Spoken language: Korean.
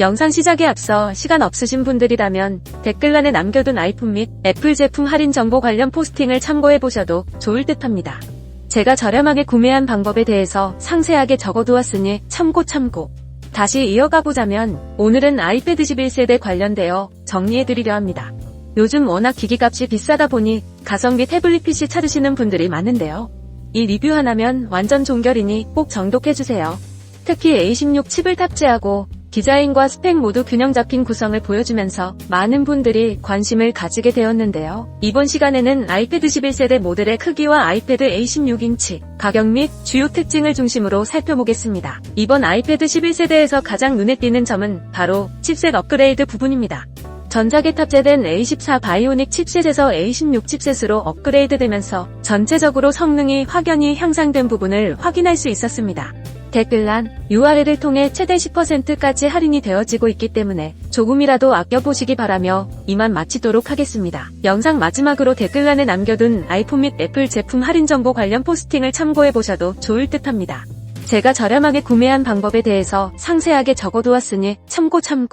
영상 시작에 앞서 시간 없으신 분들이라면 댓글란에 남겨둔 아이폰 및 애플 제품 할인 정보 관련 포스팅을 참고해 보셔도 좋을 듯 합니다. 제가 저렴하게 구매한 방법에 대해서 상세하게 적어두었으니 참고 참고. 다시 이어가 보자면 오늘은 아이패드 11세대 관련되어 정리해드리려 합니다. 요즘 워낙 기기값이 비싸다 보니 가성비 태블릿 PC 찾으시는 분들이 많은데요. 이 리뷰 하나면 완전 종결이니 꼭 정독해주세요. 특히 A16 칩을 탑재하고 디자인과 스펙 모두 균형 잡힌 구성을 보여주면서 많은 분들이 관심을 가지게 되었는데요. 이번 시간에는 아이패드 11세대 모델의 크기와 아이패드 A16인치, 가격 및 주요 특징을 중심으로 살펴보겠습니다. 이번 아이패드 11세대에서 가장 눈에 띄는 점은 바로 칩셋 업그레이드 부분입니다. 전작에 탑재된 A14 바이오닉 칩셋에서 A16 칩셋으로 업그레이드 되면서 전체적으로 성능이 확연히 향상된 부분을 확인할 수 있었습니다. 댓글란 URL을 통해 최대 10%까지 할인이 되어지고 있기 때문에 조금이라도 아껴보시기 바라며 이만 마치도록 하겠습니다. 영상 마지막으로 댓글란에 남겨둔 아이폰 및 애플 제품 할인 정보 관련 포스팅을 참고해보셔도 좋을 듯 합니다. 제가 저렴하게 구매한 방법에 대해서 상세하게 적어두었으니 참고 참고.